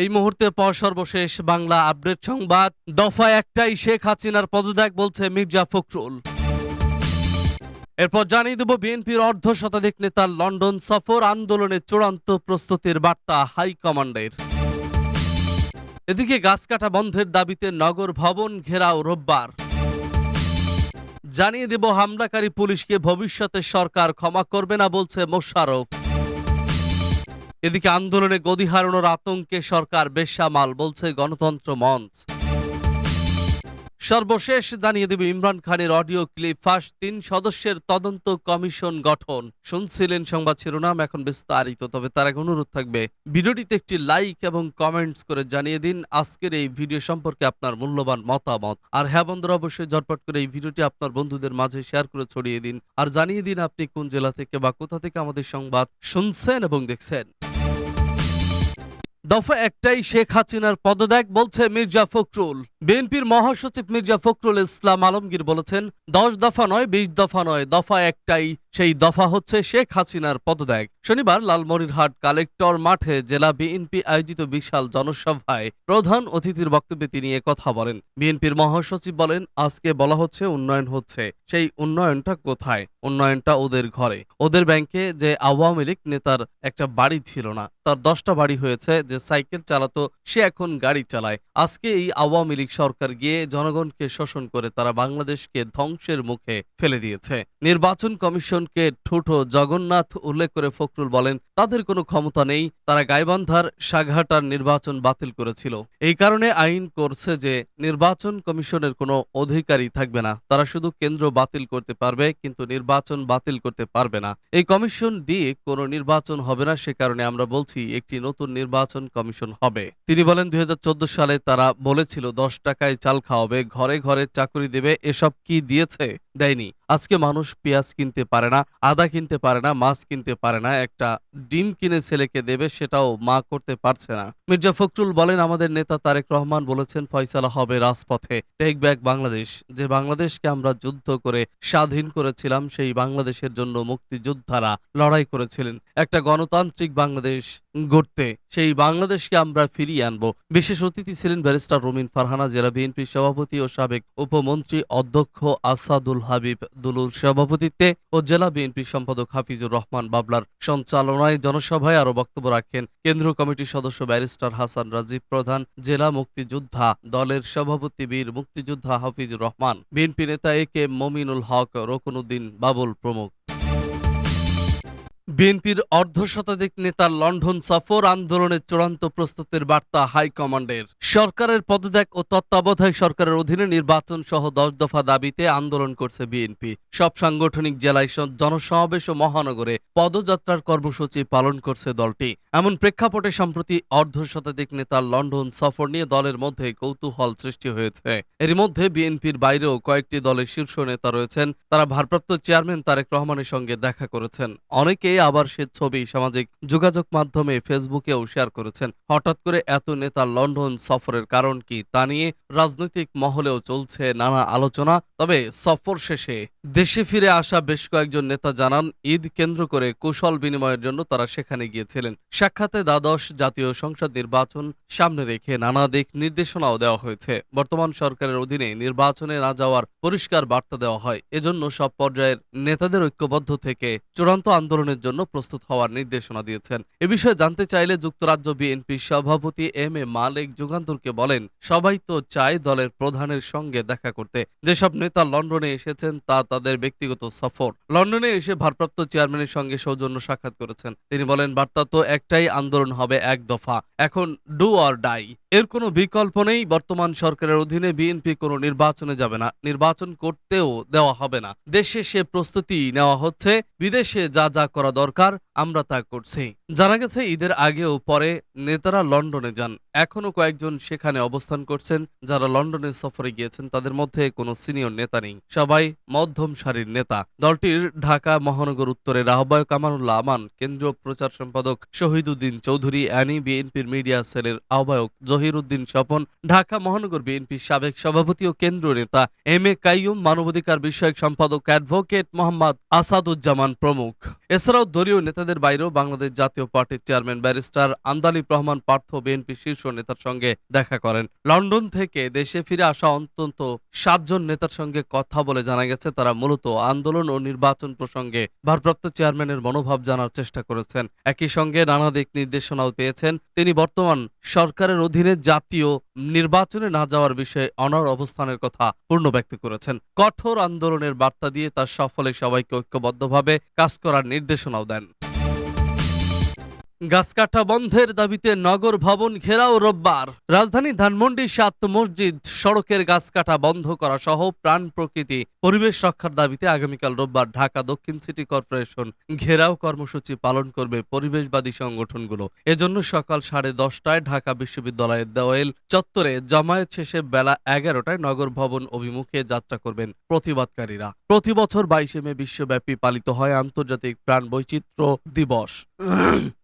এই মুহূর্তে পর সর্বশেষ বাংলা আপডেট সংবাদ। দফা একটাই শেখ হাসিনার পদত্যাগ বলছে মির্জা ফখরুল। এরপর জানিয়ে দেব, বিএনপির অর্ধ শতাধিক নেতার লন্ডন সফর আন্দোলনের চূড়ান্ত প্রস্তুতির বার্তা হাইকমান্ডের। এদিকে গাছ কাটা বন্ধের দাবিতে নগর ভবন ঘেরাও রোববার। জানিয়ে দেব, হামলাকারী পুলিশকে ভবিষ্যতে সরকার ক্ষমা করবে না বলছে মোশারফ এদিকে আন্দোলনে গদি হারানোর আতঙ্কে সরকার বেশামাল বলছে গণতন্ত্র মঞ্চ। সর্বশেষ জানিয়ে দেবে ইমরান খানের অডিও ক্লিপ। ফাঁস তিন সদস্যের তদন্ত কমিশন গঠন। শুনছিলেন সংবাদ শিরোনাম, এখন বিস্তারিত। তবে তার এক অনুরোধ থাকবে, ভিডিওটিতে একটি লাইক এবং কমেন্টস করে জানিয়ে দিন আজকের এই ভিডিও সম্পর্কে আপনার মূল্যবান মতামত। আর হ্যাঁ বন্ধুরা, অবশ্যই ঝটপট করে এই ভিডিওটি আপনার বন্ধুদের মাঝে শেয়ার করে ছড়িয়ে দিন। আর জানিয়ে দিন আপনি কোন জেলা থেকে বা কোথা থেকে আমাদের সংবাদ শুনছেন এবং দেখছেন। দফা একটাই শেখ হাসিনার পদত্যাগ, বলছে মির্জা ফখরুল। বিএনপির মহাসচিব মির্জা ফখরুল ইসলাম আলমগীর বলেছেন, দশ দফা নয়, বিশ দফা নয়, দফা একটাই সেই দফা হচ্ছে শেখ হাসিনার পদত্যাগ। শনিবার লালমনিরহাট কালেক্টর মাঠে জেলা বিএনপি আয়োজিত বিশাল জনসভায় প্রধান অতিথির বক্তব্যে তিনি কথা বলেন। বিএনপির মহাসচিব বলেন, আজকে বলা হচ্ছে উন্নয়ন হচ্ছে। সেই উন্নয়নটা কোথায়? উন্নয়নটা ওদের ঘরে। ওদের ব্যাংকে যে আওয়ামী লীগ নেতার একটা বাড়ি ছিল না। তার দশটা বাড়ি হয়েছে, যে সাইকেল চালাতো, সে এখন গাড়ি চালায়। আজকে এই আওয়ামী লীগ সরকার গিয়ে জনগণকে শোষণ করে তারা বাংলাদেশকে ধ্বংসের মুখে ফেলে দিয়েছে। নির্বাচন কমিশনকে ঠুঠো জগন্নাথ উল্লেখ করে ফখরুল বলেন, তাদের কোনো ক্ষমতা নেই, তারা গাইবান্ধার সাঘাটার নির্বাচন বাতিল করেছিল। এই কারণে আইন করছে যে নির্বাচন কমিশনের কোনো অধিকারী থাকবে না। তারা শুধু কেন্দ্র বাতিল করতে পারবে, কিন্তু নির্বাচন বাতিল করতে পারবে না। এই কমিশন দিয়ে কোনো নির্বাচন হবে না, সে কারণে আমরা বলছি একটি নতুন নির্বাচন কমিশন হবে। তিনি বলেন, দুই হাজার চোদ্দ সালে তারা বলেছিল, দশ টাকায় চাল খাওয়াবে, ঘরে ঘরে চাকরি দেবে, এসব কি দিয়েছে? দেয়নি। আজকে মানুষ পেঁয়াজ কিনতে পারে না। আদা কিনতে পারে না মাছ কিনতে পারে না একটা ডিম কিনে ছেলেকে দেবে সেটাও মা করতে পারছে না। মির্জা ফখরুল বলেন, আমাদের নেতা তারেক রহমান বলেছেন, ফয়সালা হবে রাজপথে। Take back Bangladesh. যে বাংলাদেশকে আমরা যুদ্ধ করে স্বাধীন করেছিলাম, সেই বাংলাদেশের জন্য মুক্তিযোদ্ধারা লড়াই করেছিলেন। একটা গণতান্ত্রিক বাংলাদেশ গড়তে, সেই বাংলাদেশকে আমরা ফিরিয়ে আনব। বিশেষ অতিথি ছিলেন ব্যারিস্টার রুমিন ফারহানা, জেলা বিএনপি সভাপতি ও সাবেক উপমন্ত্রী অধ্যক্ষ আসাদুল হাবিব দুলুর সভাপতিত্বে ও জেলা বিএনপি সম্পাদক হাফিজুর রহমান বাবলার সঞ্চালনায় জনসভায় আরও বক্তব্য রাখেন কেন্দ্রীয় কমিটির সদস্য ব্যারিস্টার হাসান রাজীব প্রধান, জেলা মুক্তিযোদ্ধা দলের সভাপতি বীর মুক্তিযোদ্ধা হাফিজুর রহমান, বিএনপি নেতা এ কে মমিনুল হক রকনুদ্দিন বাবুল প্রমুখ। বিএনপির অর্ধশতাধিক নেতার লন্ডন সফর আন্দোলনের চূড়ান্ত প্রস্তুতির বার্তা হাইকমান্ডের সরকারের পদত্যাগ ও তত্ত্বাবধায়ক সরকারের অধীনে নির্বাচন সহ দশ দফা দাবিতে আন্দোলন করছে বিএনপি। সব সাংগঠনিক জেলায় জনসমাবেশ ও মহানগরে পদযাত্রার কর্মসূচি পালন করছে দলটি। এমন প্রেক্ষাপটে সম্প্রতি অর্ধশতাধিক নেতার লন্ডন সফর নিয়ে দলের মধ্যে কৌতূহল সৃষ্টি হয়েছে। এর মধ্যে বিএনপির বাইরেও কয়েকটি দলের শীর্ষ নেতা রয়েছেন। তারা ভারপ্রাপ্ত চেয়ারম্যান তারেক রহমানের সঙ্গে দেখা করেছেন। অনেকেই আবার সে ছবি সামাজিক যোগাযোগ মাধ্যমে ফেসবুকেও শেয়ার করেছেন। হঠাৎ করে এত নেতা লন্ডন সফরের কারণ কি তা নিয়ে রাজনৈতিক মহলেও চলছে নানা আলোচনা। তবে সফর শেষে দেশে ফিরে আসা বেশ কয়েকজন নেতা জানান, ঈদ কেন্দ্র করে কুশল বিনিময়ের জন্য তারা সেখানে গিয়েছিলেন। সাক্ষাতে দ্বাদশ জাতীয় সংসদ নির্বাচন সামনে রেখে নানা দিক নির্দেশনাও দেওয়া হয়েছে। বর্তমান সরকারের অধীনে নির্বাচনে না যাওয়ার পরিষ্কার বার্তা দেওয়া হয়। এজন্য সব পর্যায়ের নেতাদের ঐক্যবদ্ধ থেকে চূড়ান্ত আন্দোলনের জন্য প্রস্তুত হওয়ার নির্দেশনা দিয়েছেন। এ বিষয়ে জানতে চাইলে যুক্তরাজ্য বিএনপির সভাপতি এম এ মালিক যুগান্তরকে বলেন, সবাই তো চায় দলের প্রধানের সঙ্গে দেখা করতে। যেসব নেতা লন্ডনে এসেছেন, তা তাদের ব্যক্তিগত সফর। লন্ডনে এসে ভারপ্রাপ্ত চেয়ারম্যানের সঙ্গে সৌজন্য সাক্ষাৎ করেছেন। তিনি বলেন, বার্তা তো একটাই, আন্দোলন হবে এক দফা। এখন ডু আর ডাই। এর কোনো বিকল্প নেই, বর্তমান সরকারের অধীনে বিএনপি কোনো নির্বাচনে যাবে না। নির্বাচন করতেও দেওয়া হবে না। দেশে সে প্রস্তুতি নেওয়া হচ্ছে, বিদেশে যা যা করা দরকার আমরা তা করছি। জানা গেছে ঈদের আগে ও পরে নেতারা লন্ডনে যান। এখনও কয়েকজন সেখানে অবস্থান করছেন যারা লন্ডনে সফরে গিয়েছেন, তাদের মধ্যে কোনো সিনিয়র নেতা নেই। সবাই মধ্যম সারির নেতা। দলটির ঢাকা মহানগর উত্তরের আহ্বায়ক আমানুল্লাহ আমান, কেন্দ্রীয় প্রচার সম্পাদক শহীদুদ্দিন চৌধুরী, অ্যানি বিএনপির মিডিয়া সেলের আহ্বায়ক জহিরুদ্দিন স্বপন, ঢাকা মহানগর বিএনপির সাবেক সভাপতি ও কেন্দ্রীয় নেতা এম এ কাইয়ুম, মানবাধিকার বিষয়ক সম্পাদক অ্যাডভোকেট মোহাম্মদ আসাদুজ্জামান প্রমুখ। এছাড়াও দলীয় নেতাদের বাইরেও বাংলাদেশ জাতীয় পার্টির chairman, barrister Andalib Rahman Partho BNP শীর্ষ নেতার সঙ্গে দেখা করেন। লন্ডন থেকে দেশে ফিরে আসা অন্তত সাতজন নেতার সঙ্গে কথা বলে জানা গেছে, তারা মূলত আন্দোলন ও নির্বাচন প্রসঙ্গে ভারপ্রাপ্ত চেয়ারম্যানের মনোভাব জানার চেষ্টা করেছেন। একই সঙ্গে নানা দিক নির্দেশনাও পেয়েছেন। তিনি বর্তমান সরকারের অধীনে জাতীয় নির্বাচনে না যাওয়ার বিষয়ে অনর অবস্থানের কথা পূর্ণ ব্যক্ত করেছেন। কঠোর আন্দোলনের বার্তা দিয়ে তার সফলে সবাইকে ঐক্যবদ্ধভাবে কাজ করার নির্দেশনাও দেন। গাছ কাটা বন্ধের দাবিতে নগর ভবন ঘেরাও রোববার। রাজধানী ধানমন্ডি সাত মসজিদ সড়কের গাছ কাটা বন্ধ করা সহ প্রাণ প্রকৃতি, পরিবেশ রক্ষার দাবিতে আগামীকাল রোববার ঢাকা দক্ষিণ সিটি কর্পোরেশন ঘেরাও কর্মসূচি পালন করবে পরিবেশবাদী সংগঠনগুলো। এজন্য সকাল সাড়ে দশটায় ঢাকা বিশ্ববিদ্যালয়ের দেওয়াল চত্বরে জামায়াত শেষে বেলা এগারোটায় নগর ভবন অভিমুখে যাত্রা করবেন প্রতিবাদকারীরা। প্রতি বছর বাইশে মে বিশ্বব্যাপী পালিত হয় আন্তর্জাতিক প্রাণ বৈচিত্র্য দিবস।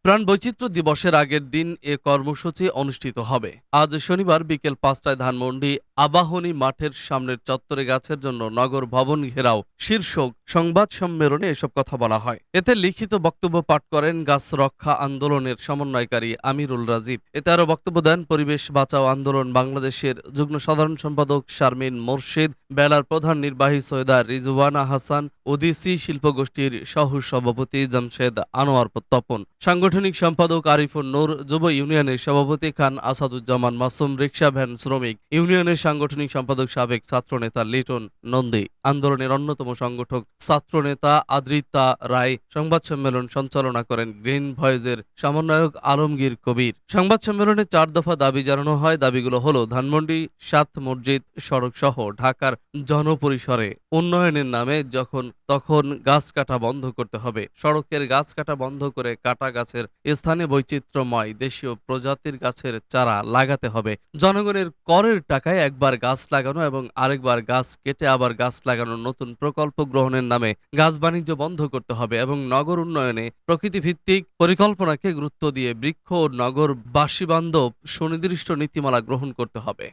প্রাণ বৈচিত্র্য দিবসের আগের দিন এ কর্মসূচি অনুষ্ঠিত হবে। আজ শনিবার বিকেল পাঁচটায় ধানমন্ডি আবাহনী মাঠের সামনের চত্বরে গাছের জন্য নগর ভবন ঘেরাও, শীর্ষক সংবাদ সম্মেলনে এসব কথা বলা হয়। এতে লিখিত বক্তব্য পাঠ করেন গাছ রক্ষা আন্দোলনের সমন্বয়কারী আমিরুল রাজীব। এতে আরও বক্তব্য দেন পরিবেশ বাঁচাও আন্দোলন বাংলাদেশের যুগ্ম সাধারণ সম্পাদক শারমিন মোর্শেদ, বেলার প্রধান নির্বাহী সৈয়দা রিজওয়ানা হাসান ওদিসি শিল্পগোষ্ঠীর সহ সভাপতি জামশেদ আনোয়ার তপন সাংগঠনিক সম্পাদক আরিফুন নূর, যুব ইউনিয়নের সভাপতি খান আসাদুজ্জামান মাসুম, রিক্সা ভ্যান শ্রমিক। ইউনিয়নের সাংগঠনিক সম্পাদক সাবেক ছাত্রনেতা লিটন নন্দী। আন্দোলনের অন্যতম সংগঠক ছাত্রনেতা আদ্রিতা রায়। সংবাদ সম্মেলন সঞ্চালনা করেন গ্রিন ভয়েজের সমন্বয়ক আলমগীর কবির। সংবাদ সম্মেলনে চার দফা দাবি জানানো হয়। দাবিগুলো হলো, ধানমন্ডি, সাত মসজিদ, সড়ক সহ ঢাকার জনপরিসরে উন্নয়নের নামে যখন তখন গাছ কাটা বন্ধ করতে হবে। সড়কের গাছ কাটা বন্ধ করে কাটা গাছের স্থানে বৈচিত্র্যময় দেশীয় প্রজাতির গাছের চারা লাগাতে হবে। জনগণের করের টাকায় একবার গাছ লাগানো এবং আরেকবার গাছ কেটে আবার গাছ লাগানোর নতুন প্রকল্প গ্রহণের নামে গাছ বাণিজ্য বন্ধ করতে হবে এবং নগর উন্নয়নে প্রকৃতিভিত্তিক পরিকল্পনাকে গুরুত্ব দিয়ে বৃক্ষ ও নগরবাসী বান্ধব সুনির্দিষ্ট নীতিমালা গ্রহণ করতে হবে।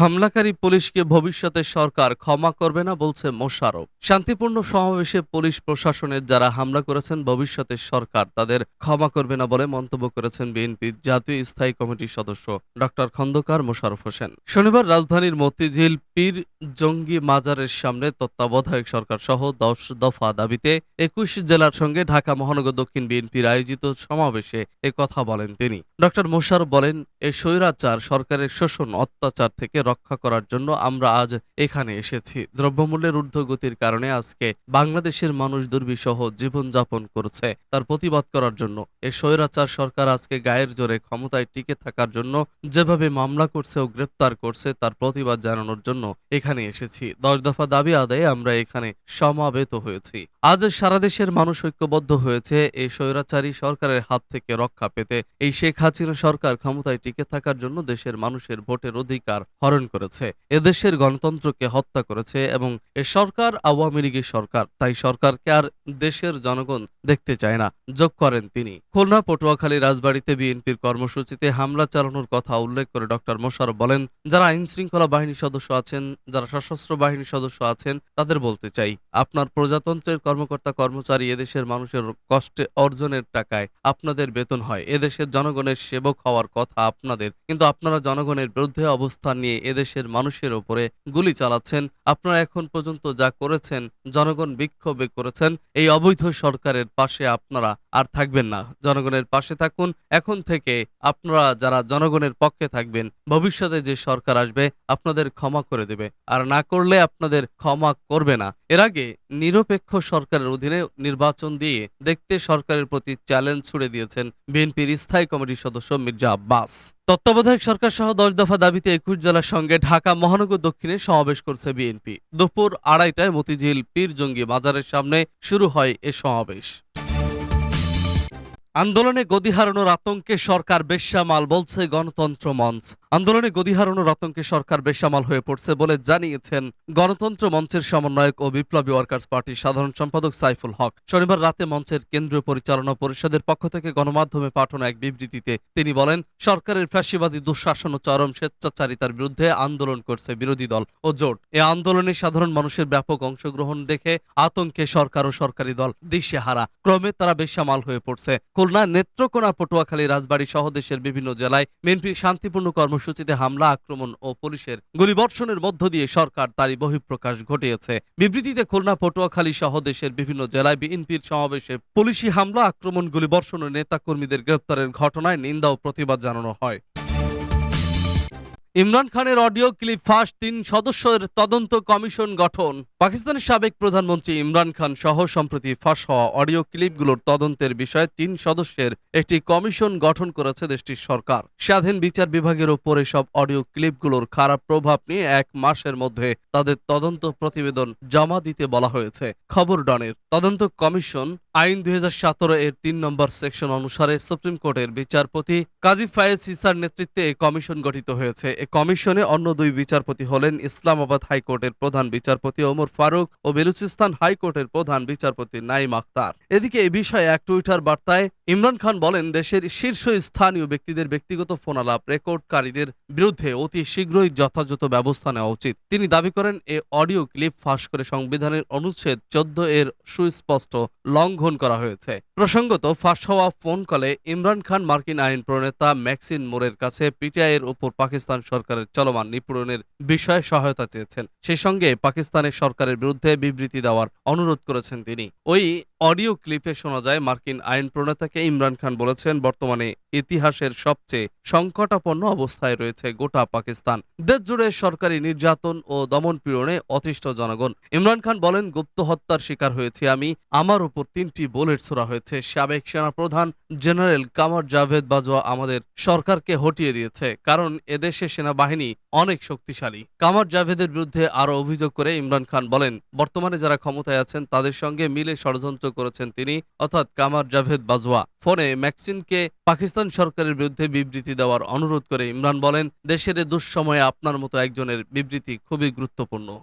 হামলাকারী পুলিশকে ভবিষ্যতে সরকার ক্ষমা করবে না বলছে মোশারফ শান্তিপূর্ণ সমাবেশে পুলিশ প্রশাসনের যারা হামলা করেছেন, ভবিষ্যতে সরকার তাদের ক্ষমা করবে না বলে মন্তব্য করেছেন বিএনপির জাতীয় স্থায়ী কমিটির সদস্য ডক্টর খন্দকার মোশারফ হোসেন। শনিবার রাজধানীর মতিঝিল পীর জঙ্গি মাজারের সামনে তত্ত্বাবধায়ক সরকার সহ দশ দফা দাবিতে একুশ জেলার সঙ্গে ঢাকা, মহানগর, দক্ষিণ বিএনপির আয়োজিত সমাবেশে কথা বলেন তিনি। ডক্টর মোশারফ বলেন, এ স্বৈরাচার সরকারের শোষণ, অত্যাচার থেকে রক্ষা করার জন্য আমরা আজ এখানে এসেছি। দ্রব্যমূল্যের ঊর্ধ্বগতির কারণে আজকে বাংলাদেশের মানুষ দুর্বিষহ জীবনযাপন করছে তার প্রতিবাদ করার জন্য। এ স্বৈরাচার সরকার আজকে গায়ের জোরে ক্ষমতায় টিকে থাকার জন্য যেভাবে মামলা করছে ও গ্রেপ্তার করছে তার প্রতিবাদ জানানোর জন্য এখানে এসেছি। দশ দফা দাবি আদায়ে আমরা এখানে সমাবেত হয়েছি। আজ সারা দেশের মানুষ ঐক্যবদ্ধ হয়েছে এই স্বৈরাচারী সরকারের হাত থেকে রক্ষা পেতে। এই শেখ হাসিনা সরকার ক্ষমতায় টিকে থাকার জন্য দেশের মানুষের ভোটের অধিকার হরণ করেছে। এদেশের গণতন্ত্রকে হত্যা করেছে এবং এ সরকার আওয়ামী লীগের সরকার, তাই সরকারকে আর দেশের জনগণ দেখতে চায় না, যোগ করেন তিনি। খুলনা, পটুয়াখালী, রাজবাড়িতে বিএনপির কর্মসূচিতে হামলা চালানোর কথা উল্লেখ করে ডক্টর মোশারফ বলেন, যারা আইন শৃঙ্খলা বাহিনীর সদস্য আছেন, যারা সশস্ত্র বাহিনীর সদস্য আছেন, তাদের বলতে চাই, আপনার প্রজাতন্ত্রের কর্মকর্তা কর্মচারী এদেশের মানুষের কষ্টে অর্জনের টাকায় আপনাদের বেতন হয়। এদেশের জনগণের সেবক হওয়ার কথা আপনাদের, কিন্তু আপনারা জনগণের বিরুদ্ধে অবস্থান নিয়ে এদেশের মানুষের ওপরে গুলি চালাচ্ছেন। আপনারা এখন পর্যন্ত যা করেছেন, জনগণ বিক্ষোভে করেছেন, এই অবৈধ সরকারের পাশে আপনারা আর থাকবেন না। জনগণের পাশে থাকুন। এখন থেকে আপনারা যারা জনগণের পক্ষে থাকবেন, ভবিষ্যতে যে সরকার আসবে, আপনাদের ক্ষমা করে দেবে। আর না করলে আপনাদের ক্ষমা করবে না। এর আগে নিরপেক্ষ সরকারের অধীনে নির্বাচন দিয়ে দেখতে সরকারের প্রতি চ্যালেঞ্জ ছুড়ে দিয়েছেন বিএনপির স্থায়ী কমিটির সদস্য মির্জা আব্বাস। তত্ত্বাবধায়ক সরকার সহ দশ দফা দাবিতে একুশ জেলার সঙ্গে ঢাকা মহানগর দক্ষিণে সমাবেশ করছে বিএনপি। দুপুর আড়াইটায় মতিঝিল পীর জঙ্গি বাজারের সামনে শুরু হয় এ সমাবেশ। আন্দোলনে গদি হারানোর আতঙ্কে সরকার বেশ্যামাল, বলছে গণতন্ত্র মঞ্চ। আন্দোলনে গদি হারানো রতনকে সরকার বেসামাল হয়ে পড়ছে বলে জানিয়েছেন গণতন্ত্র মঞ্চের সমন্বয়ক ও বিপ্লবী ওয়ার্কার্স পার্টির সাধারণ সম্পাদক সাইফুল হক। শনিবার রাতে মঞ্চের কেন্দ্রীয় পরিচালনা পরিষদের পক্ষ থেকে গণমাধ্যমে পাঠানো এক বিবৃতিতে তিনি বলেন, সরকারের ফ্যাসিবাদী দুঃশাসন ও চরম স্বেচ্ছাচারিতার বিরুদ্ধে আন্দোলন করছে বিরোধী দল ও জোট। এ আন্দোলনে সাধারণ মানুষের ব্যাপক অংশগ্রহণ দেখে আতঙ্কে সরকার ও সরকারি দল দিশেহারা। ক্রমে তারা বেসামাল হয়ে পড়ছে। খুলনা, নেত্রকোনা, পটুয়াখালী, রাজবাড়ী সহ দেশের বিভিন্ন জেলায় বিএনপির শান্তিপূর্ণ কর্মসূচিতে হামলা, আক্রমণ ও পুলিশের গুলিবর্ষণের মধ্য দিয়ে সরকার তারই বহিঃপ্রকাশ ঘটিয়েছে। বিবৃতিতে খুলনা, পটুয়াখালী সহ দেশের বিভিন্ন জেলায় বিএনপির সমাবেশে পুলিশি হামলা, আক্রমণ, গুলিবর্ষণ ও নেতাকর্মীদের গ্রেপ্তারের ঘটনায় নিন্দা ও প্রতিবাদ জানানো হয়। ইমরান খানের অডিও ক্লিপ ফাঁস, তিন সদস্যের তদন্ত কমিশন গঠন। পাকিস্তানের সাবেক প্রধানমন্ত্রী ইমরান খান সহ সম্প্রতি ফাঁস হওয়া অডিও ক্লিপগুলোর তদন্তের বিষয়ে তিন সদস্যের একটি কমিশন গঠন করেছে দেশটির সরকার। স্বাধীন বিচার বিভাগের ওপর এসব অডিও ক্লিপগুলোর খারাপ প্রভাব নিয়ে এক মাসের মধ্যে তাদের তদন্ত প্রতিবেদন জমা দিতে বলা হয়েছে। খবর ডনের। তদন্ত কমিশন আইন দুই হাজার সতেরো এর তিন নম্বর সেকশন অনুসারে সুপ্রিম কোর্টের বিচারপতি কাজী ফায়েজ হিসার নেতৃত্বে কমিশন গঠিত হয়েছে। কমিশনে অন্য দুই বিচারপতি হলেন ইসলামাবাদ হাইকোর্টের প্রধান বিচারপতি ওমর ফারুক ও বেলুচিস্তান হাইকোর্টের প্রধান বিচারপতি নাইম আখতার। এদিকে এ বিষয়ে এক টুইটার বার্তায় ইমরান খান বলেন, দেশের শীর্ষ স্থানীয় ব্যক্তিদের ব্যক্তিগত ফোনালাপ রেকর্ডকারীদের বিরুদ্ধে অতি শীঘ্রই যথাযথ ব্যবস্থা নেওয়া উচিত। তিনি দাবি করেন, এ অডিও ক্লিপ ফাঁস করে সংবিধানের অনুচ্ছেদ চোদ্দ এর সুস্পষ্ট লঙ্ঘন করা হয়েছে। প্রসঙ্গত, ফাঁস হওয়া ফোন কলে ইমরান খান, মার্কিন আইন প্রণেতা ম্যাক্সিন মোরের কাছে পিটিআই এর উপর পাকিস্তান সরকারের চলমান নিপূরণের বিষয়ে সহায়তা চেয়েছেন। সেই সঙ্গে পাকিস্তানের সরকারের বিরুদ্ধে বিবৃতি দেওয়ার অনুরোধ করেছেন তিনি। ওই অডিও ক্লিপে শোনা যায় মার্কিন আইন প্রণেতাকে ইমরান খান বলেছেন, বর্তমানে ইতিহাসের সবচেয়ে সংকটাপন্ন অবস্থায় রয়েছে গোটা পাকিস্তান। দেশ জুড়ে সরকারি নির্যাতন ও দমন পীড়নে অতিষ্ঠ জনগণ। ইমরান খান বলেন, গুপ্ত হত্যার শিকার হয়েছি আমি। আমার উপর তিনটি বুলেট ছোড়া হয়েছে। সাবেক সেনাপ্রধান জেনারেল কামার জাভেদ বাজওয়া আমাদের সরকারকে হটিয়ে দিয়েছে, কারণ এদেশে সেনাবাহিনী অনেক শক্তিশালী। কামার জাভেদের বিরুদ্ধে আরও অভিযোগ করে ইমরান খান বলেন, বর্তমানে যারা ক্ষমতায় আছেন তাদের সঙ্গে মিলে ষড়যন্ত্র করেছেন তিনি, অর্থাৎ কামার জাভেদ বাজওয়া। ফোনে ম্যাক্সিনকে পাকিস্তান সরকারের বিরুদ্ধে বিবৃতি দেওয়ার অনুরোধ করে ইমরান বলেন, দেশের দুঃসময়ে আপনার মতো একজনের বিবৃতি খুবই গুরুত্বপূর্ণ।